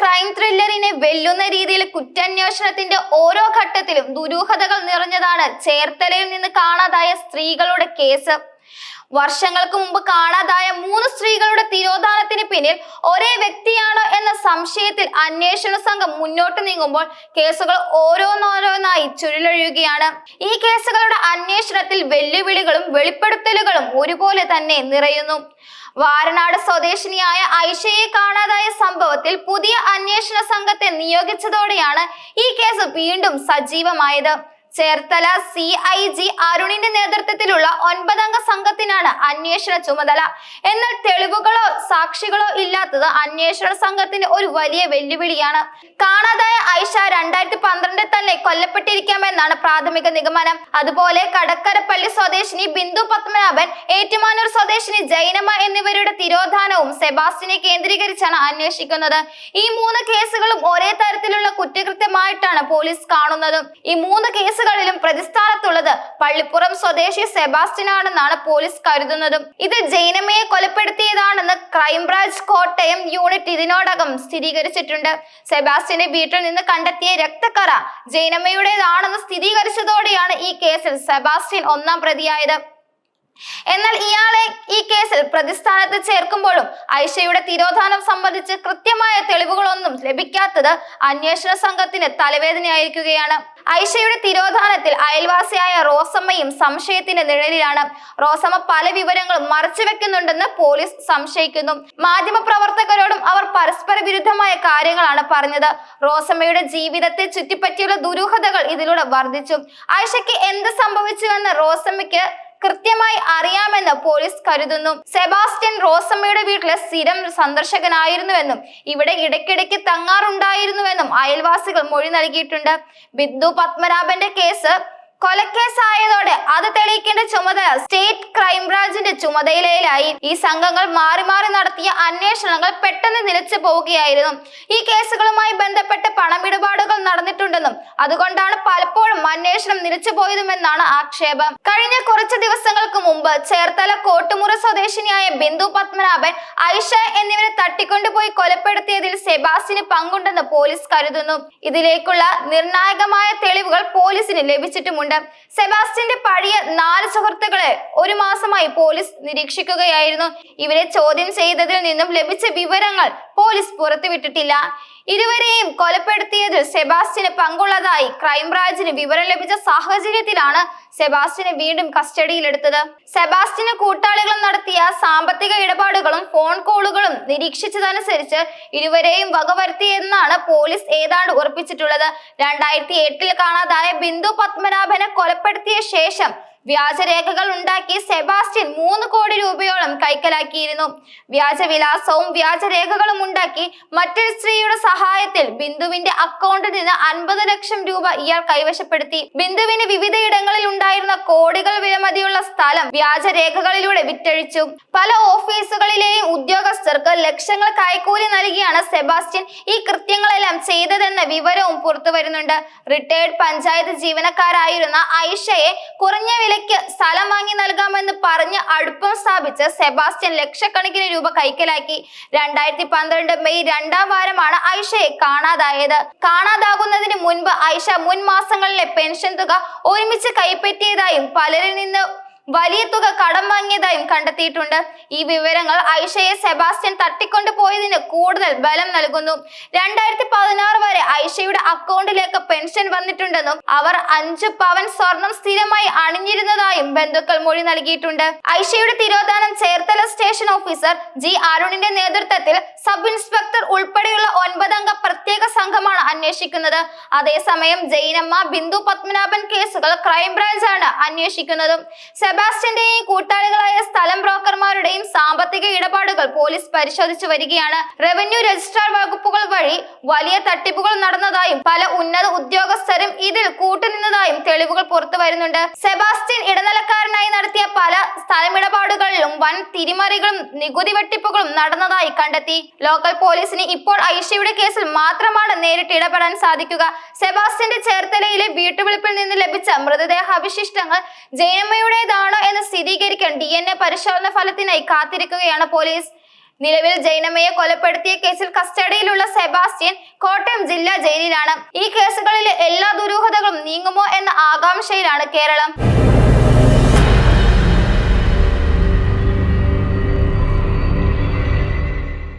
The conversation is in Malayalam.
ക്രൈം ത്രില്ലറിനെ വെല്ലുന്ന രീതിയിൽ കുറ്റാന്വേഷണത്തിന്റെ ഓരോ ഘട്ടത്തിലും ദുരൂഹതകൾ നിറഞ്ഞതാണ് ചേർത്തലയിൽ നിന്ന് കാണാതായ സ്ത്രീകളുടെ കേസ്. വർഷങ്ങൾക്ക് മുമ്പ് കാണാതായ മൂന്ന് സ്ത്രീകളുടെ തിരോധാനത്തിന് പിന്നിൽ ഒരേ വ്യക്തിയാണോ എന്ന സംശയത്തിൽ അന്വേഷണ സംഘം മുന്നോട്ട് നീങ്ങുമ്പോൾ കേസുകൾ ഓരോന്നോരോന്നായി ചുരുളൊഴുകയാണ്. ഈ കേസുകളുടെ അന്വേഷണത്തിൽ വെല്ലുവിളികളും വെളിപ്പെടുത്തലുകളും ഒരുപോലെ തന്നെ നിറയുന്നു. വാരനാട് സ്വദേശിനിയായ ഐഷയെ കാണാതായ സംഭവത്തിൽ പുതിയ അന്വേഷണ സംഘത്തെ നിയോഗിച്ചതോടെയാണ് ഈ കേസ് വീണ്ടും സജീവമായത്. ചേർത്തല സി ഐ ജി അരുണിന്റെ നേതൃത്വത്തിലുള്ള ഒൻപതംഗ സംഘത്തിനാണ് അന്വേഷണ ചുമതല. എന്നാൽ തെളിവുകളോ സാക്ഷികളോ ഇല്ലാത്തത് അന്വേഷണ സംഘത്തിന് ഒരു വലിയ വെല്ലുവിളിയാണ്. കാണാതായ ഐഷ രണ്ടായിരത്തി പന്ത്രണ്ടിൽ തന്നെ കൊല്ലപ്പെട്ടിരിക്കാമെന്നാണ് പ്രാഥമിക നിഗമനം. അതുപോലെ കടക്കരപ്പള്ളി സ്വദേശിനി ബിന്ദു പത്മനാഭൻ ഏറ്റുമാനൂർ സ്വദേശിനി ജൈനമ്മ എന്നിവരുടെ തിരോധാനവും സെബാസ്റ്റിനെ കേന്ദ്രീകരിച്ചാണ് അന്വേഷിക്കുന്നത്. ഈ മൂന്ന് കേസുകളും ഒരേ തരത്തിലുള്ള കുറ്റകൃത്യമായിട്ടാണ് പോലീസ് കാണുന്നത്. ഈ മൂന്ന് കേസുകളിലും പ്രതിസ്ഥാനത്തുള്ളത് പള്ളിപ്പുറം സ്വദേശി സെബാസ്റ്റ്യൻ ആണെന്നാണ് പോലീസ് കരുതുന്നതും. ഇത് ജൈനമ്മയെ കൊലപ്പെടുത്തിയതാണെന്ന് ക്രൈംബ്രാഞ്ച് കോട്ടയം യൂണിറ്റ് ഇതിനോടകം സ്ഥിരീകരിച്ചിട്ടുണ്ട്. സെബാസ്റ്റിന്റെ വീട്ടിൽ നിന്ന് കണ്ടെത്തിയ രക്തക്കറ ജൈനമ്മയുടേതാണെന്ന് സ്ഥിരീകരിച്ചതോടെയാണ് ഈ കേസിൽ സെബാസ്റ്റ്യൻ ഒന്നാം പ്രതിയായത്. എന്നാൽ ഇയാളെ ഈ കേസിൽ പ്രതിസ്ഥാനത്ത് ചേർക്കുമ്പോഴും ഐഷയുടെ തിരോധാനം സംബന്ധിച്ച് കൃത്യമായ തെളിവുകളൊന്നും ലഭിക്കാത്തത് അന്വേഷണ സംഘത്തിന് തലവേദനയായിരിക്കുകയാണ്. ഐഷയുടെ തിരോധാനത്തിൽ അയൽവാസിയായ റോസമ്മയും സംശയത്തിന്റെ നിഴലിലാണ്. റോസമ്മ പല വിവരങ്ങളും മറച്ചുവെക്കുന്നുണ്ടെന്ന് പോലീസ് സംശയിക്കുന്നു. മാധ്യമപ്രവർത്തകരോടും അവർ പരസ്പര വിരുദ്ധമായ കാര്യങ്ങളാണ് പറഞ്ഞത്. റോസമ്മയുടെ ജീവിതത്തെ ചുറ്റിപ്പറ്റിയുള്ള ദുരൂഹതകൾ ഇതിലൂടെ വർദ്ധിച്ചു. ഐഷയ്ക്ക് എന്ത് സംഭവിച്ചുവെന്ന് റോസമ്മയ്ക്ക് കൃത്യമായി അറിയാമെന്ന് പോലീസ് കരുതുന്നു. സെബാസ്റ്റ്യൻ റോസമ്മയുടെ വീട്ടിലെ സ്ഥിരം സന്ദർശകനായിരുന്നുവെന്നും ഇവിടെ ഇടയ്ക്കിടയ്ക്ക് തങ്ങാറുണ്ടായിരുന്നുവെന്നും അയൽവാസികൾ മൊഴി നൽകിയിട്ടുണ്ട്. ബിന്ദു പത്മനാഭന്റെ കേസ് കൊലക്കേസായതോടെ അത് തെളിയിക്കേണ്ട ചുമതല സ്റ്റേറ്റ് ക്രൈംബ്രാഞ്ചിന്റെ ചുമതലയിലായി. ഈ സംഘങ്ങൾ മാറി മാറി നടത്തിയ അന്വേഷണങ്ങൾ പെട്ടെന്ന് നിലച്ചു പോവുകയായിരുന്നു. ഈ കേസുകളുമായി ബന്ധപ്പെട്ട് പണമിടപാടുകൾ നടന്നിട്ടുണ്ടെന്നും അതുകൊണ്ടാണ് പലപ്പോഴും അന്വേഷണം നിലച്ചുപോയതുമെന്നാണ് ആക്ഷേപം. കഴിഞ്ഞ കുറച്ച് ദിവസങ്ങൾക്ക് മുമ്പ് ചേർത്തല കോട്ടുമുറ സ്വദേശിനിയായ ബിന്ദു പത്മനാഭൻ ഐഷ എന്നിവരെ തട്ടിക്കൊണ്ടുപോയി കൊലപ്പെടുത്തിയതിൽ സെബാസിന് പങ്കുണ്ടെന്ന് പോലീസ് കരുതുന്നു. ഇതിലേക്കുള്ള നിർണായകമായ തെളിവുകൾ പോലീസിന് ലഭിച്ചിട്ടുമുണ്ട്. സെബാസ്റ്റ്യന്റെ പഴയ നാല് സുഹൃത്തുക്കളെ ഒരു മാസമായി പോലീസ് നിരീക്ഷിക്കുകയായിരുന്നു. ഇവരെ ചോദ്യം ചെയ്തതിൽ നിന്നും ലഭിച്ച വിവരങ്ങൾ പോലീസ് പുറത്തുവിട്ടിട്ടില്ല. ഇരുവരെയും കൊലപ്പെടുത്തിയതിൽ സെബാസ്റ്റ്യന് പങ്കുള്ളതായി ക്രൈംബ്രാഞ്ചിന് വിവരം ലഭിച്ച സാഹചര്യത്തിലാണ് സെബാസ്റ്റ്യനെ വീണ്ടും കസ്റ്റഡിയിലെടുത്തത്. സെബാസ്റ്റ്യന് കൂട്ടാളികൾ നടത്തിയ സാമ്പത്തിക ഇടപാടുകളും ഫോൺ കോളുകളും നിരീക്ഷിച്ചതനുസരിച്ച് ഇരുവരെയും വകവരുത്തിയെന്നാണ് പോലീസ് ഏതാണ്ട് ഉറപ്പിച്ചിട്ടുള്ളത്. രണ്ടായിരത്തി എട്ടിൽ കാണാതായ ബിന്ദു പത്മനാഭനെ കൊലപ്പെടുത്തിയ ശേഷം വ്യാജരേഖകൾ ഉണ്ടാക്കി സെബാസ്റ്റ്യൻ മൂന്ന് കോടി രൂപയോളം കൈക്കലാക്കിയിരുന്നു. വ്യാജവിലാസവും വ്യാജരേഖകളും ഉണ്ടാക്കി മറ്റൊരു സ്ത്രീയുടെ സഹായത്തിൽ ബിന്ദുവിന്റെ അക്കൗണ്ടിൽ നിന്ന് അൻപത് ലക്ഷം രൂപ ഇയാൾ കൈവശപ്പെടുത്തി. ബിന്ദുവിന് വിവിധയിടങ്ങളിൽ ഉണ്ടായിരുന്ന കോടികൾ വിലമതിയുള്ള സ്ഥലം വ്യാജരേഖകളിലൂടെ വിറ്റഴിച്ചു. പല ഓഫീസുകളിലെയും ഉദ്യോഗസ്ഥർക്ക് ലക്ഷങ്ങൾ കൈക്കൂലി നൽകിയാണ് സെബാസ്റ്റ്യൻ ഈ കൃത്യങ്ങളെല്ലാം ചെയ്തതെന്ന വിവരവും പുറത്തു വരുന്നുണ്ട് റിട്ടയർഡ് പഞ്ചായത്ത് ജീവനക്കാരായിരുന്ന ഐഷയെ കുറഞ്ഞ വിലയ്ക്ക് സ്ഥലം വാങ്ങി നൽകാമെന്ന് പറഞ്ഞ് അടുപ്പം സ്ഥാപിച്ച് സെബാസ്റ്റ്യൻ ലക്ഷക്കണക്കിന് രൂപ കൈക്കലാക്കി. രണ്ടായിരത്തി പന്ത്രണ്ട് മെയ് രണ്ടാം വാരമാണ് ഐഷയെ കാണാതായത്. കാണാതാകുന്നതിന് മുൻപ് ഐഷ മുൻ മാസങ്ങളിലെ പെൻഷൻ തുക ഒരുമിച്ച് കൈപ്പറ്റിയതായും പലരിൽ നിന്ന് വലിയ തുക കടം വാങ്ങിയതായും കണ്ടെത്തിയിട്ടുണ്ട്. ഈ വിവരങ്ങൾ ഐഷയെ സെബാസ്റ്റ്യൻ തട്ടിക്കൊണ്ടു പോയതിന് കൂടുതൽ ബലം നൽകുന്നു. രണ്ടായിരത്തി പതിനാറ് വരെ ഐഷയുടെ അക്കൗണ്ടിലേക്ക് പെൻഷൻ വന്നിട്ടുണ്ടെന്നും അവർ അഞ്ചു പവൻ സ്വർണം സ്ഥിരമായി അണിഞ്ഞിരുന്നതായും ബന്ധുക്കൾ മൊഴി നൽകിയിട്ടുണ്ട്. ഐഷയുടെ തിരോധാനം ചേർത്തല സ്റ്റേഷൻ ഓഫീസർ ജി അരുണിന്റെ നേതൃത്വത്തിൽ സബ് ഇൻസ്പെക്ടർ ഉൾപ്പെടെയുള്ള ഒൻപതംഗ പ്രത്യേക സംഘമാണ് അന്വേഷിക്കുന്നത്. അതേസമയം ജൈനമ്മ ബിന്ദു പത്മനാഭൻ കേസുകൾ ക്രൈംബ്രാഞ്ചാണ് അന്വേഷിക്കുന്നതും. സെബാസ്റ്റ്യന്റെയും കൂട്ടാളികളായ ബ്രോക്കർമാരുടെയും സാമ്പത്തിക ഇടപാടുകൾ പോലീസ് പരിശോധിച്ചു വരികയാണ്. റവന്യൂ രജിസ്ട്രാർ വകുപ്പുകൾ വഴി വലിയ തട്ടിപ്പുകൾ നടന്നതായും പല ഉന്നത ഉദ്യോഗസ്ഥരും ഇതിൽ കൂട്ടുനിന്നതായും തെളിവുകൾ പുറത്തു വരുന്നുണ്ട്. സെബാസ്റ്റ്യൻ ഇടനിലക്കാരനായി നടത്തിയ പല സ്ഥലമിടപാടുകളിലും വൻ തിരിമറികളും നികുതി വെട്ടിപ്പുകളും നടന്നതായി കണ്ടെത്തി. ലോക്കൽ പോലീസിന് ഇപ്പോൾ ഐഷയുടെ കേസിൽ മാത്രമാണ് നേരിട്ട് ഇടപെടാൻ സാധിക്കുക. സെബാസ്റ്റ്യന്റെ ചേർത്തലയിലെ വീട്ടുവിളിപ്പിൽ നിന്ന് ലഭിച്ച മൃതദേഹ അവശിഷ്ടങ്ങൾ ജയമ്മയുടേതാണോ എന്ന് സ്ഥിരീകരിക്കാൻ ഡി പരിശോധന ഫലത്തിനായി കാത്തിരിക്കുകയാണ് പോലീസ്. നിലവിൽ ജൈനമ്മയെ കൊലപ്പെടുത്തിയ കേസിൽ കസ്റ്റഡിയിലുള്ള സെബാസ്റ്റ്യൻ കോട്ടയം ജില്ലാ ജയിലിലാണ്. ഈ കേസുകളിലെ എല്ലാ ദുരൂഹതകളും നീങ്ങുമോ എന്ന ആകാംക്ഷയിലാണ് കേരളം.